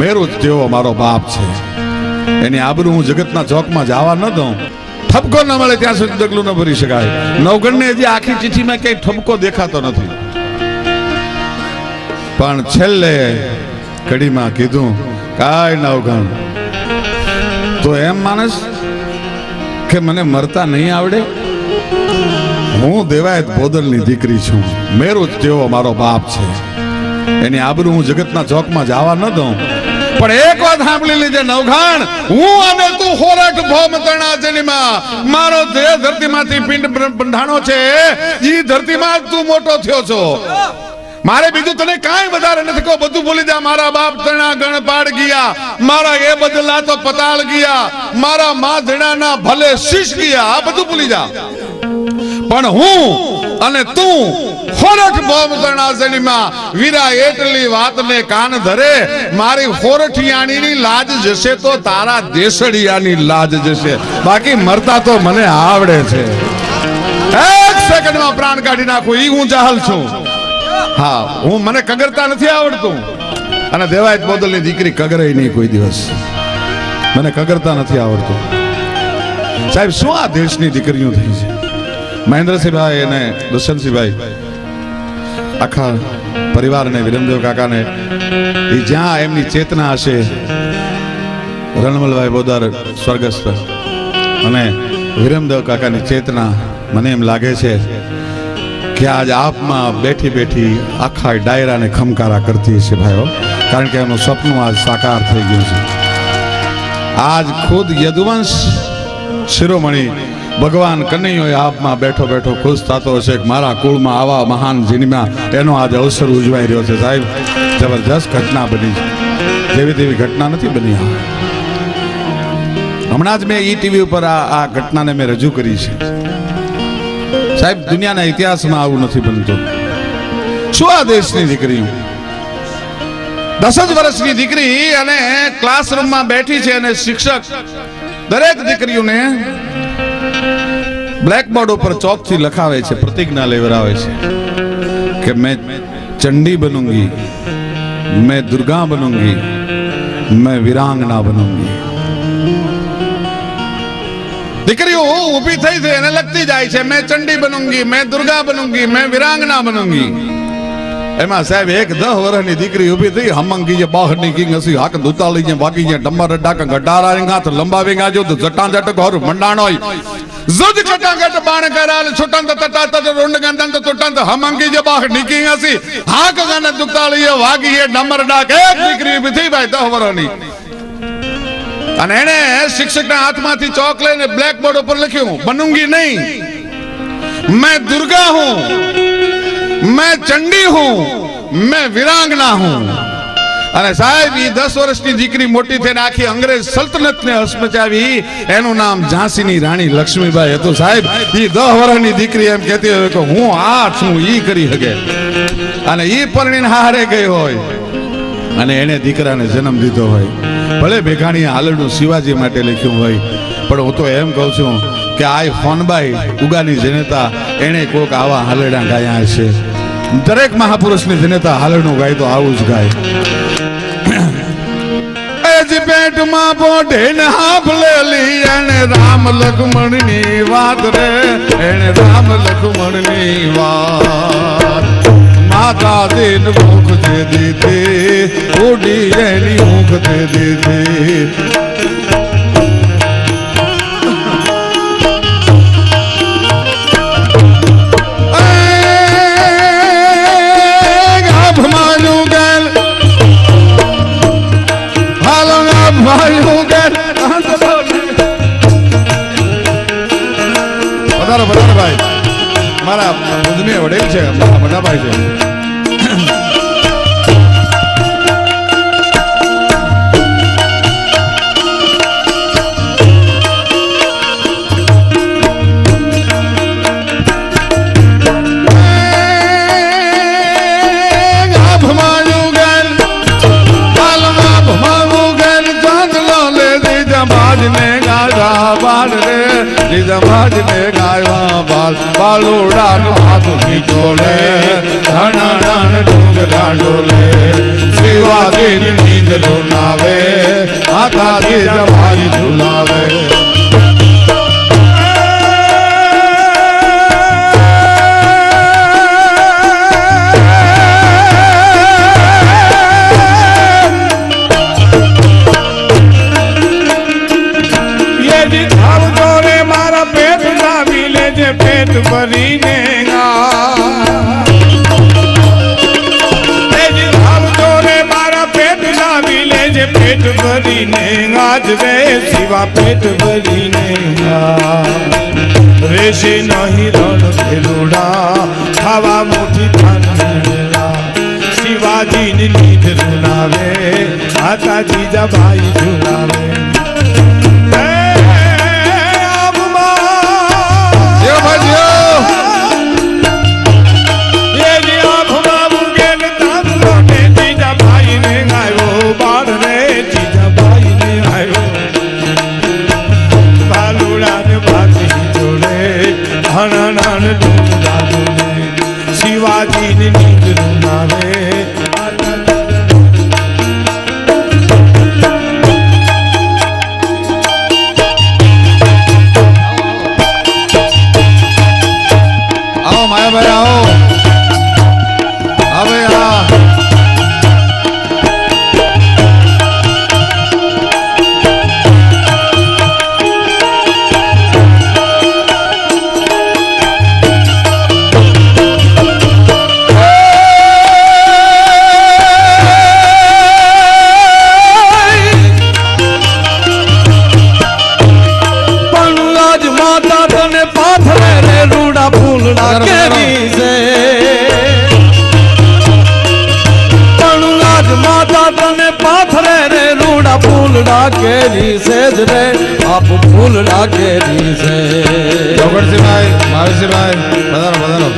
મેરુ જ તેવો મારો બાપ છે. એની આબરૂ હું જગતના ચોકમાં જવા ન દઉં. ઠપકો ન મળે ત્યાં સુધી ડગલું ન ભરી શકાય. નવગણને હજી આખી ચિઠ્ઠીમાં ક્યાંય ઠપકો દેખાતો નથી. પણ છેલ્લે કડીમાં કીધું કાય નવગણ, તો એમ માણસ કે મને મરતા નહીં આવડે? હું દેવાયત બોદલની દીકરી છું. મેરુ જ તેવો મારો બાપ છે. એની આબરૂ હું જગતના ચોકમાં જવા ન દઉં. પણ એક વાત સાંભળી લીજે નવઘાણ. હું અને તું હોરઠ ભોમ તણા મારો દેહ ધરતીમાંથી પિંડ બંધાણો છે, ઈ ધરતીમાં તું મોટો થયો છો. મારે બીજું તને કાંઈ વધારે નથી કહો. બધું ભૂલી જા. મારા બાપ તણા ગણ પાડ ગયા. મારા એ બદલા તો પતાળ ગયા. મારા મા ધણાના ભલે શીશ ગયા. આ બધું ભૂલી જા. પણ હું અને તું ખોરઠ બોમ તણાસણીમાં વીરા એટલી વાતને કાન ધરે, મારી ખોરઠિયાણીની લાજ જશે તો તારા દેશડિયાની લાજ જશે. બાકી મરતા તો મને આવડે છે. એક સેકન્ડમાં પ્રાણ કાઢી નાખું, ઈ હું જાહલ છું. હા, હું મને કગરતા નથી આવડતું. અને દેવાયત બોદલની દીકરી કગરે નહીં કોઈ દિવસ. મને કગરતા નથી આવડતું. સાહેબ, શું આ દેશની દીકરીઓ થઈ છે? મહેન્દ્રસિંહભાઈ અને દુષ્યંતસિંહભાઈ, આખા પરિવારને, વિરમદેવ કાકાને, એ જ્યાં એમની ચેતના હશે, રણમલભાઈ બોદર સ્વર્ગસ્થ અને વિરમદેવ કાકાની ચેતના મને એમ લાગે છે કે આજ આપમાં બેઠી બેઠી આખા ડાયરાને ખમકારા કરતી છે ભાઈઓ. કારણ કે એનું સપનું આજ સાકાર થઈ ગયું છે. આજ ખુદ યદુવંશ શિરોમણી ભગવાન કનૈયો આપમાં બેઠો બેઠો ખુશ થતો હશે મારા કુળમાં આવા મહાન જીનમાં એનો આજે અવસર ઉજવાઈ રહ્યો છે સાહેબ. જબરજસ્ત ઘટના બની છે. જેવી તેવી ઘટના નથી બની હમણાં જ મેં ઈ ટીવી ઉપર આ આ ઘટનાને મેં રજૂ કરી છે. સાહેબ, દુનિયાના ઇતિહાસમાં આવું નથી બનતું. શું આ દેશની દીકરીઓ દસ જ વર્ષની દીકરી અને ક્લાસરૂમમાં બેઠી છે અને શિક્ષક દરેક દીકરીઓને બ્લેકબોર્ડ ઉપર ચોકથી લખાવે છે, પ્રતિજ્ઞા લેવરાવે છે કે મેં ચંડી બનુંગી, મેં દુર્ગા બનુંગી, મેં વિરાંગના બનુંગી. દીકરીઓ ઊભી થઈ છે, એને લગતી જાય છે, મેં ચંડી બનુંગી, મેં દુર્ગા બનુંગી, મેં વિરાંગના બનુંગી. એમાં સાહેબ, એક દસ વર્ષની દીકરી ઊભી થઈ, હમંગી જે બહારની કિંગ હસી, હાક લઈ જે બાકી જે ડમર, ડાક ગડારા હાથ લંબાવી ગાજો તો જટા જટક હોર મંડાણોય ಜುಜ್ ಕಟಾಗಟ ಬಾಣ ಕರಾಲ ಸುಟಂತ ತಟಾತ ರುಂಡ ಗಂದಂತ ತುಟಂತ ಹಮಂಗಿ ಜ ಬಾಹ ನಿಕಿ ಹಸಿ ಹಾಕ ಗನ ದುಕ್ತಾಳಿಯ ವಾಗಿಯ ಡಮರ ಡಾಕ ಏಕ್ દીકરી ಬಿತಿ ભાઈ દહ વરોની અને એણે શિક્ષકના હાથમાંથી ચોક લઈને બ્લેક બોર્ડ ઉપર લખ્યું બનુંગી નહીં મેં દુર્ગા હું મેં ચંડી હું મેં વિરાંગના હું અને સાહેબ એ દસ વર્ષની દીકરી મોટી થઈને આખી અંગ્રેજ સલ્તનતને હસમચાવી. એનું નામ ઝાંસીની રાણી લક્ષ્મીબાઈ હતું. સાહેબ એ દસ વર્ષની દીકરી એમ કહેતી હોય કે હું આ છું, ઈ કરી શકે. અને ઈ પરણીને હારે ગઈ હોય. અને એને દીકરાને જન્મ દીધો હોય. ભલે ભેગાણીએ હાલરનું શિવાજી માટે લખ્યું હોય, પણ હું તો એમ કહું છું કે આ ફોનબાઈ, ઉગાની જનતા, એણે કોક આવા હાલરડા ગાયા હશે. દરેક મહાપુરુષની જનતા હાલરનું ગાય તો આવું જ ગાય. પેટમાં પોઢે ને લી એને રામ લક્ષ્મણની વાત રે. એને રામ લક્ષ્મણની વાત. માતા દિન ભૂખ દે દીધી. ઉડી એની ભૂખ દે દીધી. છે મારા મોટા ભાઈ છે બાલ બાલુડાનો હાથ નીચો લે. ધણા ધણ ડુંગરા ડોલે શિવ શિવાજી નીંદ રૂનાવે માતાજી મારી ઝુલાવે. પેટ ભરીને પેટ ભરીને આજ રે. શિવા પેટ ભરીને રેશે નહીં રણ ભેલુડા ખાવા મોટી થાન શિવાજીની લીધ રૂનાવે માતાજી જબાઈ ઝુલાવે. કેરી છે જ રે આપ ફૂલ રાખેલી છે. ચોકડસીભાઈ મહાવીરસિંહભાઈ બધાનો બધાનો.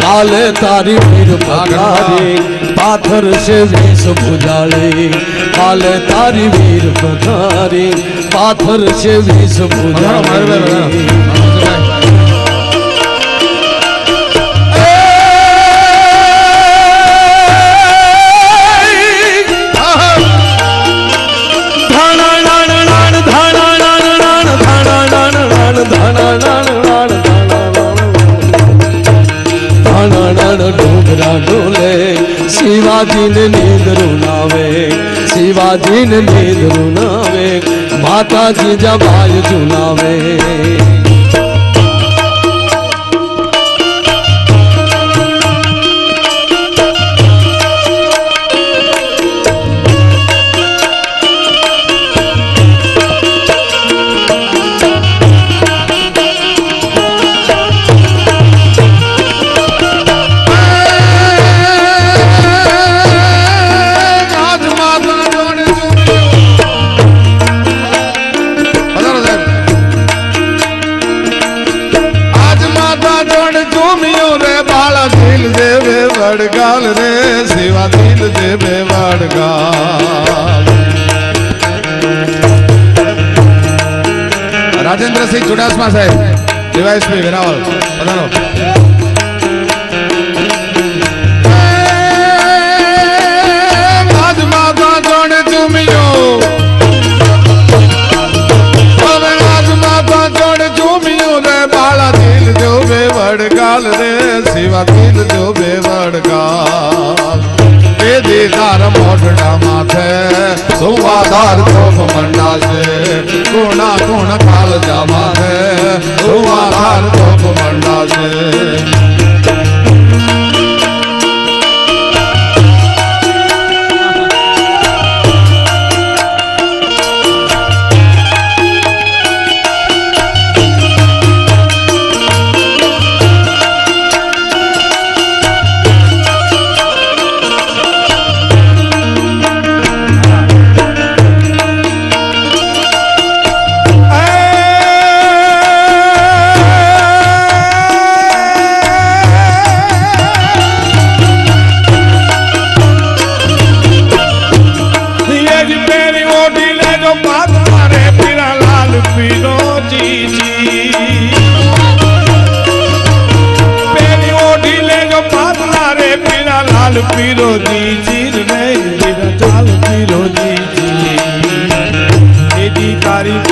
કાલે તારી પીર પથારી પાથર છે વીસ ભુજાળી. કાલે તારી વીર પથારી પાથર છે વીસ બધાનો શિવાજી ને નીંદ રૂનાવે શિવાજી ને નીંદ રૂનાવે માતાજી જબાય જુનાવે રાજેન્દ્રસિંહ ચુડાસમા સાહેબ ડીવાયસપી વેરાવળ. પધારો બાળા દિલ જો બે વડગાલ રે શિવા દિલ જો બે વડગાલ. એ દીદાર મોઢડા માથે. સુવાદાર તોફ મંડા છે ગુણા ગુણ કાલ જા માથે. સુવાદાર તોફ મંડા ચાલ પીરોજીજી રે ચાલ પીરોજીજી એડી તારી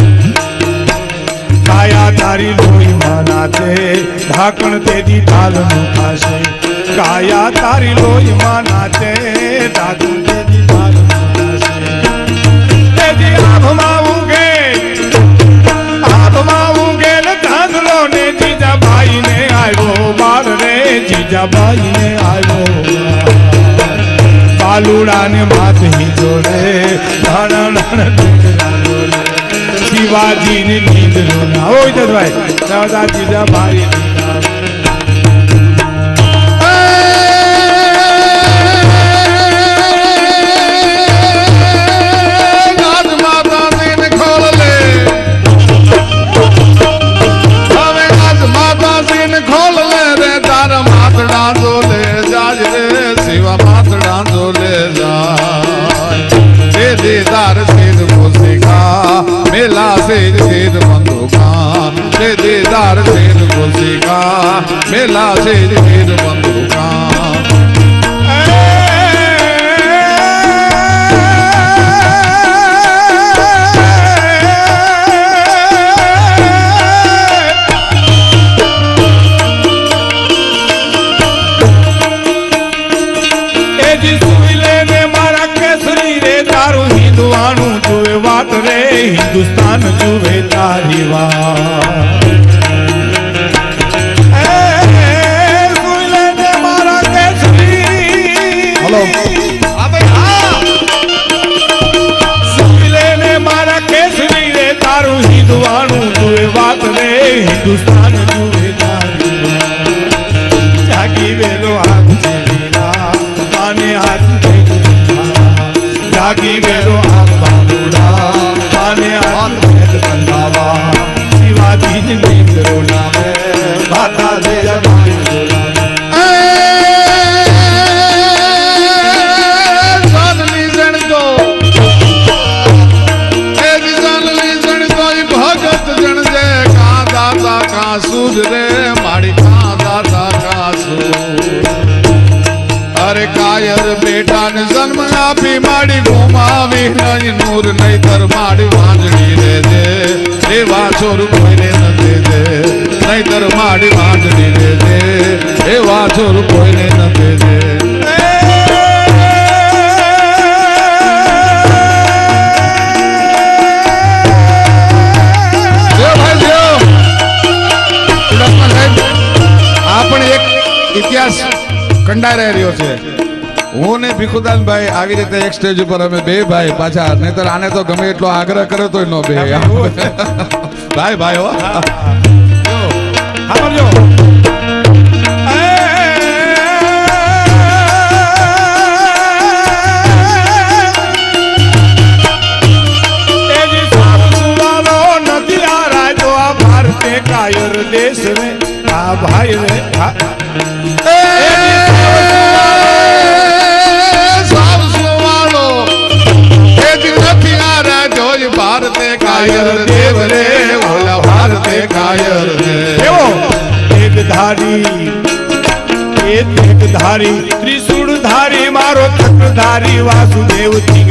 કાયા તારી લોહીમાં નાચે ઢાંકણ તેજી તાલનું થશે કાયા તારી લોહીમાં નાચે ઢાંકણ તેજી તાલનું થશે તેજી આભમાં ઉગે આભમાં ઉગે ને ને જીજાબાઈ ને આવ્યો બાર રે જીજાબાઈ ને આવ્યો. બાલુડા ને માથે જોડે. શિવાજીની નાના શિવાજી ની નીંદ લુડા ઓય જતભાઈ દાદા dos planos નહીં નૂર નહીતર માડી વાંજણી રે જે એવા છોર કોઈને ન દેજે નહીતર માડી વાંજણી રે જે એવા છોર કોઈને હું ભાઈ આવી રીતે એક સ્ટેજ ઉપર અમે બે ભાઈ પાછા નહીતર આને તો ગમે એટલો આગ્રહ કરે તો નો બે. ભાઈ ભાઈ હો. સાંભળજો. કાયર દેશ રે આ ભાઈ રે Pariu azul, meu time.